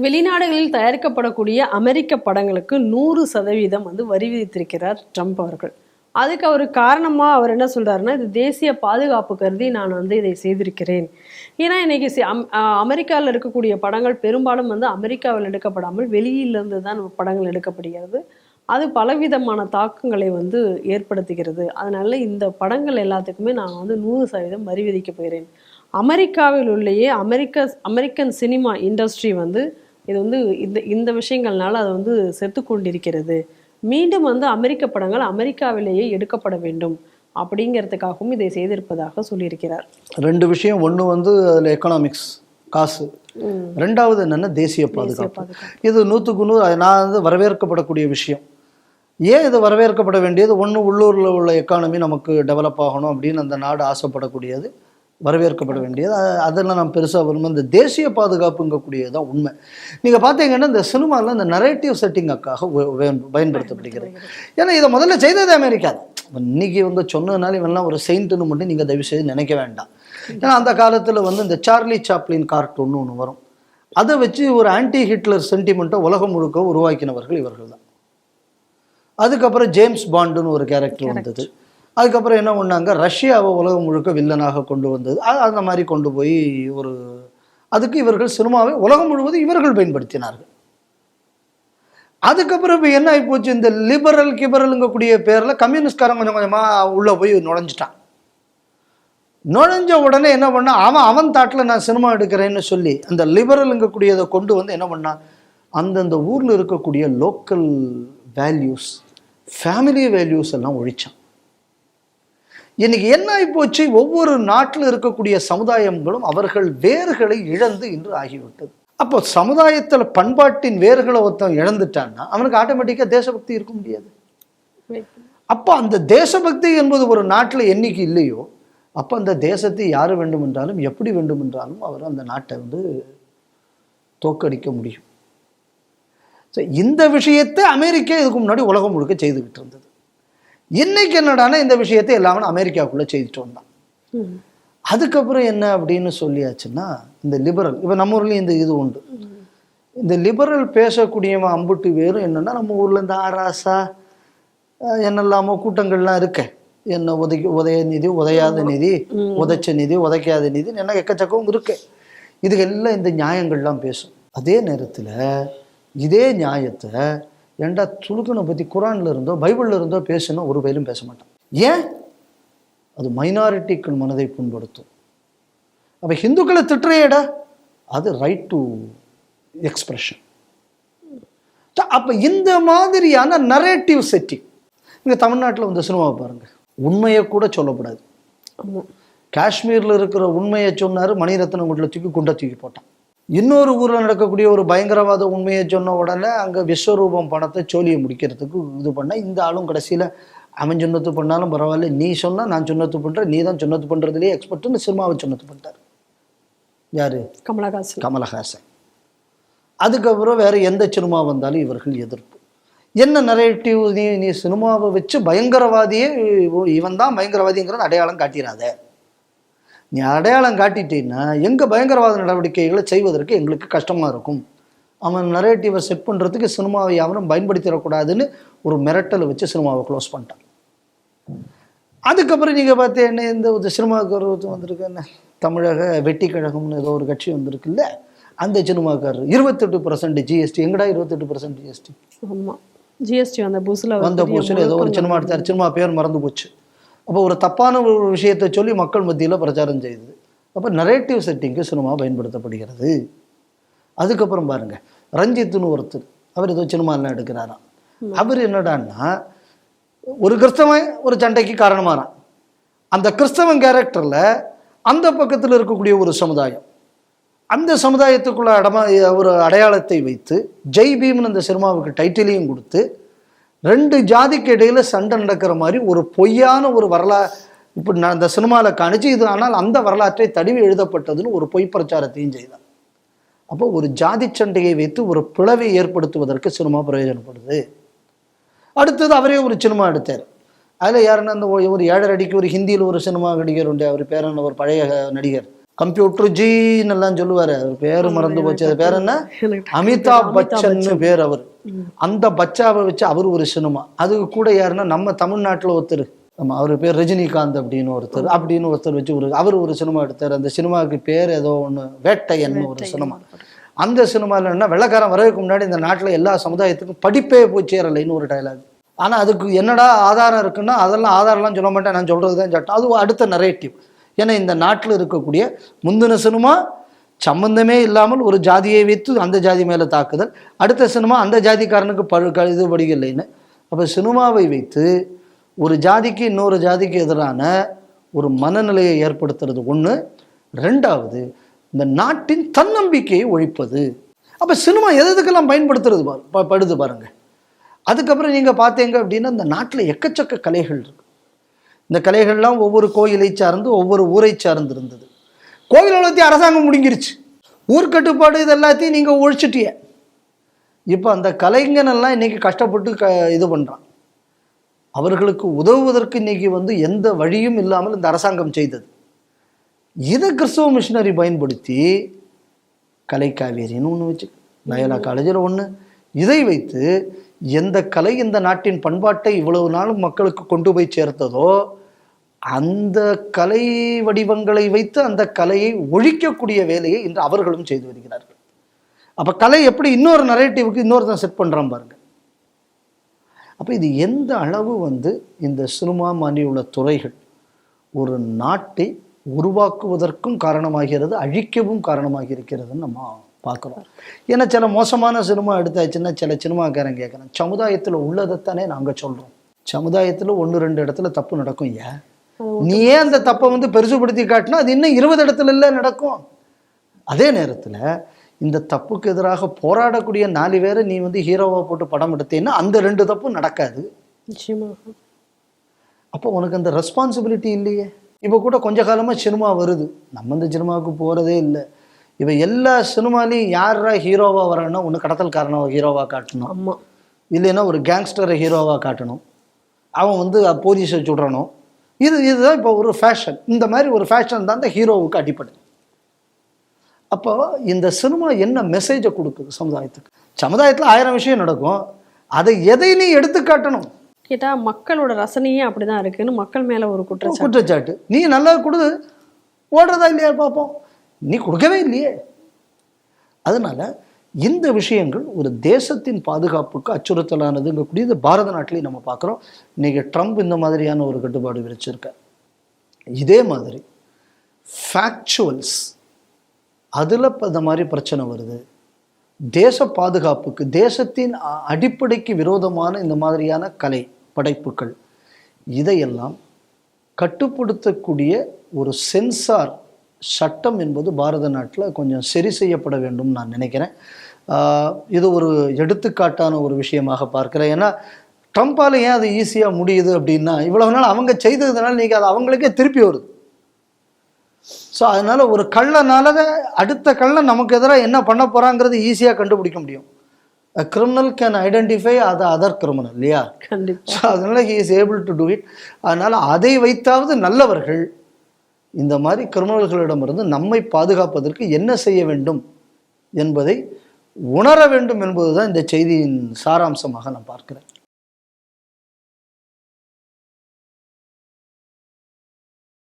வெளிநாடுகளில் தயாரிக்கப்படக்கூடிய அமெரிக்க படங்களுக்கு நூறு சதவீதம் வந்து வரி விதித்திருக்கிறார் ட்ரம்ப் அவர்கள். அதுக்கு அவர் காரணமாக அவர் என்ன சொல்கிறாருன்னா இது தேசிய பாதுகாப்பு கருதி நான் வந்து இதை செய்திருக்கிறேன். ஏன்னா இன்றைக்கி சி- அம்- அமெரிக்காவில் இருக்கக்கூடிய படங்கள் பெரும்பாலும் வந்து அமெரிக்காவில் எடுக்கப்படாமல் வெளியிலிருந்து தான் படங்கள் எடுக்கப்படுகிறது. அது பலவிதமான தாக்கங்களை வந்து ஏற்படுத்துகிறது. அதனால இந்த படங்கள் எல்லாத்துக்குமே நான் வந்து நூறு சதவீதம் வரி விதிக்க போகிறேன். அமெரிக்காவில் உள்ளேயே அமெரிக்க அமெரிக்கன் சினிமா இண்டஸ்ட்ரி வந்து இது வந்து இந்த இந்த விஷயங்கள்னால அது வந்து செத்து கொண்டிருக்கிறது மீண்டும் வந்து அமெரிக்க படங்கள் அமெரிக்காவிலேயே எடுக்கப்பட வேண்டும் அப்படிங்கிறதுக்காகவும் இதை செய்திருப்பதாக சொல்லியிருக்கிறார். ரெண்டு விஷயம். ஒன்று வந்து அதில் எக்கனாமிக்ஸ் காசு. ரெண்டாவது என்னென்னா தேசிய பாதுகாப்பு. இது நூற்றுக்கு நூறு நான் வந்து வரவேற்கப்படக்கூடிய விஷயம். ஏன் இது வரவேற்கப்பட வேண்டியது? ஒன்று உள்ளூரில் உள்ள எக்கானமி நமக்கு டெவலப் ஆகணும் அப்படின்னு அந்த நாடு ஆசைப்படக்கூடியது. வரவேற்கப்பட வேண்டியது. அதெல்லாம் நான் பெருசாக விரும்ப இந்த தேசிய பாதுகாப்புங்கக்கூடியது தான் உண்மை. நீங்கள் பார்த்தீங்கன்னா இந்த சினிமாவில் இந்த நரேட்டிவ் செட்டிங்காக பயன்படுத்தப்படுகிறது. ஏன்னா இதை முதல்ல செய்தது அமெரிக்கா தான். இன்னைக்கு இவங்க சொன்னதுனால இவெல்லாம் ஒரு செயின்ட்டுன்னு மட்டும் நீங்கள் தயவு செய்து நினைக்க வேண்டாம். ஏன்னா அந்த காலத்தில் வந்து இந்த சார்லி சாப்ளின் கார்ட்டூன்னு ஒன்று வரும். அதை வச்சு ஒரு ஆன்டி ஹிட்லர் சென்டிமெண்ட்டை உலகம் முழுக்க உருவாக்கினவர்கள் இவர்கள் தான். அதுக்கப்புறம் ஜேம்ஸ் பாண்டுன்னு ஒரு கேரக்டர் வந்தது. அதுக்கப்புறம் என்ன பண்ணாங்க? ரஷ்யாவை உலகம் முழுக்க வில்லனாக கொண்டு வந்தது. அது அந்த மாதிரி கொண்டு போய் ஒரு அதுக்கு இவர்கள் சினிமாவை உலகம் முழுவதும் இவர்கள் பயன்படுத்தினார்கள். அதுக்கப்புறம் இப்போ என்ன ஆகி போச்சு? இந்த லிபரல் கிபரலுங்கக்கூடிய பேரில் கம்யூனிஸ்ட்காரன் கொஞ்சம் கொஞ்சமாக உள்ளே போய் நுழைஞ்சிட்டான். நுழைஞ்ச உடனே என்ன பண்ணால் அவன் அவன் தாட்டில் நான் சினிமா எடுக்கிறேன்னு சொல்லி அந்த லிபரலுங்கக்கூடியதை கொண்டு வந்து என்ன பண்ணான் அந்தந்த ஊரில் இருக்கக்கூடிய லோக்கல் வேல்யூஸ் ஃபேமிலி வேல்யூஸ் எல்லாம் ஒழிச்சான். இன்னைக்கு என்ன ஆகிப்போச்சு ஒவ்வொரு நாட்டில் இருக்கக்கூடிய சமுதாயங்களும் அவர்கள் வேர்களை இழந்து இன்று ஆகிவிட்டது. அப்போ சமுதாயத்தில் பண்பாட்டின் வேர்களை ஒருத்தன் இழந்துட்டான்னா அவனுக்கு ஆட்டோமேட்டிக்காக தேசபக்தி இருக்க முடியாது. அப்போ அந்த தேசபக்தி என்பது ஒரு நாட்டில் என்னைக்கு இல்லையோ அப்போ அந்த தேசத்தை யார் வேண்டுமென்றாலும் எப்படி வேண்டுமென்றாலும் அவர் அந்த நாட்டை வந்து தோக்கடிக்க முடியும். ஸோ இந்த விஷயத்தை அமெரிக்கா இதுக்கு முன்னாடி உலகம் முழுக்க செய்துக்கிட்டு இருந்தது. இன்னைக்கு என்னடான்னா இந்த விஷயத்தை எல்லாமே அமெரிக்காவுக்குள்ளே செய்துட்டு வந்தான். அதுக்கப்புறம் என்ன அப்படின்னு சொல்லியாச்சுன்னா இந்த லிபரல் இப்போ நம்ம ஊர்லேயும் இந்த இது உண்டு. இந்த லிபரல் பேசக்கூடியவன் அம்புட்டு பேரும் என்னன்னா நம்ம ஊரில் இந்த ஆராசா என்னெல்லாமோ கூட்டங்கள்லாம் இருக்கே. என்ன உதைக்க உதய நிதி உதையாத நிதி உதைச்ச நிதி உதைக்காத நிதி என்ன எக்கச்சக்கம் இருக்கு. இதுக்கெல்லாம் இந்த நியாயங்கள்லாம் பேசும். அதே நேரத்தில் இதே நியாயத்தை ஏன்டா துலுக்கனை பற்றி குரான்ல இருந்தோ பைபிள்ல இருந்தோ பேசுனா ஒரு பயிலும் பேச மாட்டான். ஏன்? அது மைனாரிட்டிக்கள் மனதை புண்படுத்தும். அப்போ ஹிந்துக்களை திட்டுறையடா அது ரைட் டு எக்ஸ்பிரஷன் அப்போ இந்த மாதிரியான நரேட்டிவ் செட்டிங் இங்கே தமிழ்நாட்டில் வந்து சினிமாவை பாருங்க. உண்மையை கூட சொல்லக்கூடாது. ஆமா. காஷ்மீரில் இருக்கிற உண்மையை சொன்னார் மணிரத்னம் வீட்டில் தூக்கி குண்டை தூக்கி போட்டான். இன்னொரு ஊரில் நடக்கக்கூடிய ஒரு பயங்கரவாத உண்மையை சொன்ன உடனே அங்கே விஸ்வரூபம் பணத்தை சோழியை முடிக்கிறதுக்கு இது பண்ண இந்த ஆளும் கடைசியில் அவன் சொன்னது பண்ணாலும் பரவாயில்ல நீ சொன்னால் நான் சொன்னது பண்ணுறேன் நீ தான் சொன்னது பண்ணுறதுலேயே எக்ஸ்பர்ட்னு சினிமாவை சொன்னது பண்ணிட்டார். யார்? கமலஹாசன். கமலஹாசன். அதுக்கப்புறம் வேற எந்த சினிமா வந்தாலும் இவர்கள் எதிர்ப்பு. என்ன நரேட்டிவ் நீ நீ சினிமாவை வச்சு பயங்கரவாதியே இவன் தான் பயங்கரவாதிங்கிறது அடையாளம் காட்டிடாத நீ அடையாளம் காட்டிட்டீன்னா எங்கள் பயங்கரவாத நடவடிக்கைகளை செய்வதற்கு எங்களுக்கு கஷ்டமாக இருக்கும். அவன் நரேட்டிவை செட் பண்ணுறதுக்கு சினிமாவை யாவரும் பயன்படுத்திடக்கூடாதுன்னு ஒரு மிரட்டலை வச்சு சினிமாவை க்ளோஸ் பண்ணிட்டான். அதுக்கப்புறம் நீங்கள் பார்த்தீங்கன்னா இந்த ஒரு சினிமாவுக்கு ஒரு வந்திருக்கு என்ன? தமிழக வெட்டி கழகம்னு ஏதோ ஒரு கட்சி வந்திருக்குல்ல? அந்த சினிமாக்காரர் இருபத்தெட்டு பர்சன்ட் ஜிஎஸ்டி எங்கடா இருபத்தெட்டு பர்சன்ட் ஜிஎஸ்டி ஆமா. ஜிஎஸ்டி வந்த புதுசுல வந்த புதுசில் ஏதோ ஒரு சினிமா எடுத்தார். சினிமா பேர் மறந்து போச்சு. அப்போ ஒரு தப்பான ஒரு விஷயத்தை சொல்லி மக்கள் மத்தியில் பிரச்சாரம் செய்யுது அப்போ நரேட்டிவ் செட்டிங்க்கு சினிமா பயன்படுத்தப்படுகிறது. அதுக்கப்புறம் பாருங்க ரஞ்சித்னு ஒருத்தர் அவர் ஏதோ சினிமாலாம் எடுக்கிறாராம். அவர் என்னடான்னா ஒரு கிறிஸ்தவன் ஒரு சண்டைக்கு காரணமாறான் அந்த கிறிஸ்தவன் கேரக்டரில் அந்த பக்கத்தில் இருக்கக்கூடிய ஒரு சமுதாயம் அந்த சமுதாயத்துக்குள்ள அடமா ஒரு அடையாளத்தை வைத்து ஜெய் பீம்னு அந்த சினிமாவுக்கு டைட்டிலையும் கொடுத்து ரெண்டு ஜாதிக்கு இடையில சண்டை நடக்கிற மாதிரி ஒரு பொய்யான ஒரு வரலா இப்படி நான் அந்த சினிமாவில் காணிச்சு இது ஆனால் அந்த வரலாற்றை தடுவி எழுதப்பட்டதுன்னு ஒரு பொய் பிரச்சாரத்தையும் செய்தான். அப்போ ஒரு ஜாதி சண்டையை வைத்து ஒரு பிளவை ஏற்படுத்துவதற்கு சினிமா பிரயோஜனப்படுது. அடுத்தது அவரே ஒரு சினிமா எடுத்தார். அதில் யாருன்னா அந்த ஒரு ஏழரை அடிக்கு ஒரு ஹிந்தியில் ஒரு சினிமா நடிகர் உண்டு. அவர் பேரான ஒரு பழைய நடிகர். கம்ப்யூட்டர் ஜின்னு எல்லாம் சொல்லுவாரு. அவர் பேரு மறந்து போச்சு. அது பேர் என்ன? அமிதாப் பச்சன் பேர் அவர். அந்த பச்சாவை வச்சு அவர் ஒரு சினிமா. அதுக்கு கூட யாருன்னா நம்ம தமிழ்நாட்டுல ஒருத்தர். நம்ம அவர் பேர் ரஜினிகாந்த் அப்படின்னு ஒருத்தர். அப்படின்னு ஒருத்தர் வச்சு ஒரு அவர் ஒரு சினிமா எடுத்தார். அந்த சினிமாவுக்கு பேர் ஏதோ ஒன்று வேட்டையன் ஒரு சினிமா. அந்த சினிமாவில் என்ன வெள்ளக்காரன் வரதுக்கு முன்னாடி இந்த நாட்டில் எல்லா சமுதாயத்துக்கும் படிப்பே போய் சேரலைன்னு ஒரு டயலாக் ஆனால் அதுக்கு என்னடா ஆதாரம் இருக்குன்னா அதெல்லாம் ஆதாரம்லாம் சொல்ல மாட்டேன். நான் சொல்கிறது தான் சட்டம். அது அடுத்த நரேட்டிவ் ஏன்னா இந்த நாட்டில் இருக்கக்கூடிய முந்தின சினிமா சம்பந்தமே இல்லாமல் ஒரு ஜாதியை வைத்து அந்த ஜாதி மேலே தாக்குதல். அடுத்த சினிமா அந்த ஜாதிக்காரனுக்கு பழு க- இது அப்போ சினிமாவை வைத்து ஒரு ஜாதிக்கு இன்னொரு ஜாதிக்கு எதிரான ஒரு மனநிலையை ஏற்படுத்துறது ஒன்று ரெண்டாவது இந்த நாட்டின் தன்னம்பிக்கையை ஒழிப்பது. அப்போ சினிமா எதுக்கெல்லாம் பயன்படுத்துறது பாரு ப- படுது பாருங்கள் அதுக்கப்புறம் நீங்கள் பார்த்தீங்க அப்படின்னா இந்த நாட்டில் எக்கச்சக்க கலைகள் இருக்கு. இந்த கலைகள்லாம் ஒவ்வொரு கோயிலை சார்ந்து ஒவ்வொரு ஊரை சார்ந்து இருந்தது கோயில் எல்லாத்தையும் அரசாங்கம் முடிஞ்சிருச்சு. ஊர் கட்டுப்பாடு இது எல்லாத்தையும் நீங்கள் ஒழிச்சிட்டிய. இப்போ அந்த கலைஞனெல்லாம் இன்றைக்கி கஷ்டப்பட்டு க இது பண்ணுறான் அவர்களுக்கு உதவுவதற்கு இன்றைக்கி வந்து எந்த வழியும் இல்லாமல் இந்த அரசாங்கம் செய்தது. இதை கிறிஸ்தவ மிஷினரி பயன்படுத்தி கலைக்காவேரின்னு ஒன்று வச்சு லயலா காலேஜில் ஒன்று இதை வைத்து எந்த கலை இந்த நாட்டின் பண்பாட்டை இவ்வளவு நாளும் மக்களுக்கு கொண்டு போய் சேர்த்ததோ அந்த கலை வடிவங்களை வைத்து அந்த கலையை ஒழிக்கக்கூடிய வேலையை இன்று அவர்களும் செய்து வருகிறார்கள். அப்போ கலை எப்படி இன்னொரு நரேட்டிவுக்கு இன்னொருத்தன் செட் பண்ணுறான் பாருங்க. அப்போ இது எந்த அளவு வந்து இந்த சினிமா மாதிரி உள்ள துறைகள் ஒரு நாட்டை உருவாக்குவதற்கும் காரணமாகிறது அழிக்கவும் காரணமாக இருக்கிறதுன்னு நம்ம பார்க்குறோம் ஏன்னா சில மோசமான சினிமா எடுத்தாச்சுன்னா சில சினிமாக்காரன் கேட்குறேன் சமுதாயத்தில் உள்ளதைத்தானே நாங்கள் சொல்கிறோம் சமுதாயத்தில் ஒன்று ரெண்டு இடத்துல தப்பு நடக்கும் ஏன்? நீ ஏன் அந்த தப்பை வந்து பெருசுபடுத்தி காட்டினா அது இன்னும் இருபது இடத்துல இல்லை நடக்கும். அதே நேரத்தில் இந்த தப்புக்கு எதிராக போராடக்கூடிய நாலு பேரை நீ வந்து ஹீரோவாக போட்டு படம் எடுத்தீங்கன்னா அந்த ரெண்டு தப்பும் நடக்காது. அப்போ உனக்கு அந்த ரெஸ்பான்சிபிலிட்டி இல்லையே. இப்போ கூட கொஞ்ச காலமாக சினிமா வருது. நம்ம இந்த சினிமாவுக்கு போகிறதே இல்லை. இப்போ எல்லா சினிமாலையும் யாரா ஹீரோவாக வரான்னா ஒன்று கடத்தல்காரனை ஹீரோவாக காட்டணும். ஆமா. இல்லைன்னா ஒரு கேங்ஸ்டரை ஹீரோவாக காட்டணும். அவன் வந்து போலீஸை சுடணும் இது இதுதான் இப்போ ஒரு ஃபேஷன் இந்த மாதிரி ஒரு ஃபேஷன் தான் இந்த ஹீரோவுக்கு அடிப்படை. அப்போ இந்த சினிமா என்ன மெசேஜை கொடுக்குது சமுதாயத்துக்கு? சமுதாயத்தில் ஆயிரம் விஷயம் நடக்கும். அதை எதை நீ எடுத்து காட்டணும் கேட்டா மக்களோட ரசனையே அப்படிதான் இருக்குன்னு மக்கள் மேல ஒரு குற்றச்சாட்டு. குற்றச்சாட்டு. நீ நல்லா கொடு. ஓடுறதா இல்லையா பார்ப்போம். நீ கொடுக்கவே இல்லையே. அதனால் இந்த விஷயங்கள் ஒரு தேசத்தின் பாதுகாப்புக்கு அச்சுறுத்தலானதுங்கக்கூடியது பாரத நாட்டிலையும் நம்ம பார்க்குறோம். இன்றைக்கி ட்ரம்ப் இந்த மாதிரியான ஒரு கட்டுப்பாடு விரிச்சிருக்கார். இதே மாதிரி ஃபேக்சுவல்ஸ் அதில் இப்போ இந்த மாதிரி பிரச்சனை வருது. தேச பாதுகாப்புக்கு தேசத்தின் அடிப்படைக்கு விரோதமான இந்த மாதிரியான கலை படைப்புகள் இதையெல்லாம் கட்டுப்படுத்தக்கூடிய ஒரு சென்சார் சட்டம் என்பது பாரத நாட்டில் கொஞ்சம் சரி செய்யப்பட வேண்டும் நான் நினைக்கிறேன். இது ஒரு எடுத்துக்காட்டான ஒரு விஷயமாக பார்க்கிறேன். ஏன்னா ட்ரம்ப்பால் ஏன் அது ஈஸியாக முடியுது அப்படின்னா இவ்வளவு நாள் அவங்க செய்ததுனால நீங்கள் அது அவங்களுக்கே திருப்பி வருது. ஸோ அதனால ஒரு கள்ளனால அடுத்த கள்ளன் நமக்கு எதிராக என்ன பண்ண போறாங்கிறது ஈஸியாக கண்டுபிடிக்க முடியும். கிரிமினல் கேன் ஐடென்டிஃபை அது அதர் கிரிமினல் இல்லையா? ஸோ அதனால he is able to do it அதனால அதை வைத்தாவது நல்லவர்கள் இந்த மாதிரி கிரிமினல்களிடமிருந்து நம்மை பாதுகாப்பதற்கு என்ன செய்ய வேண்டும் என்பதை உணர வேண்டும் என்பதுதான் இந்த செய்தியின் சாராம்சமாக நான் பார்க்கிறேன்.